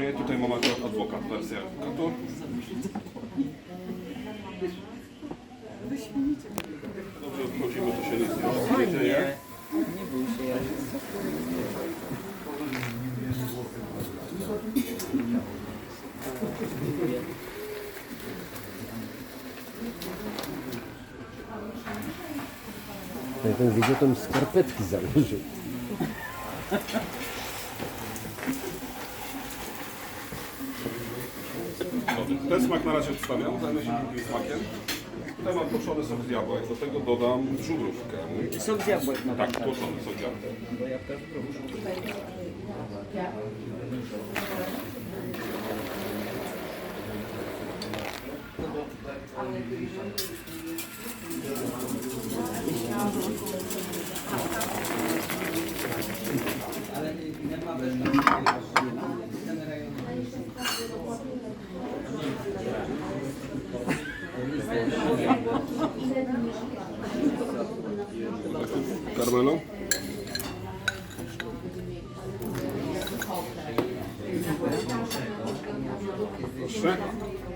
Nie, tutaj mam akurat adwokat, wersja adwokatu. Dobrze, wchodzimy, to się nic nie dzieje. Nie bój się, ja Jak ten widział, to mi skarpetki założył. Ten smak na razie odstawiam, zajmę się drugim smakiem. Tutaj mam tłoczony sok z jabłek, do tego dodam żubrówkę. Sok z jabłek ma Tak, tłoczony sok z jabłek. Jabłka. Ale nie ma bez arma não? Você?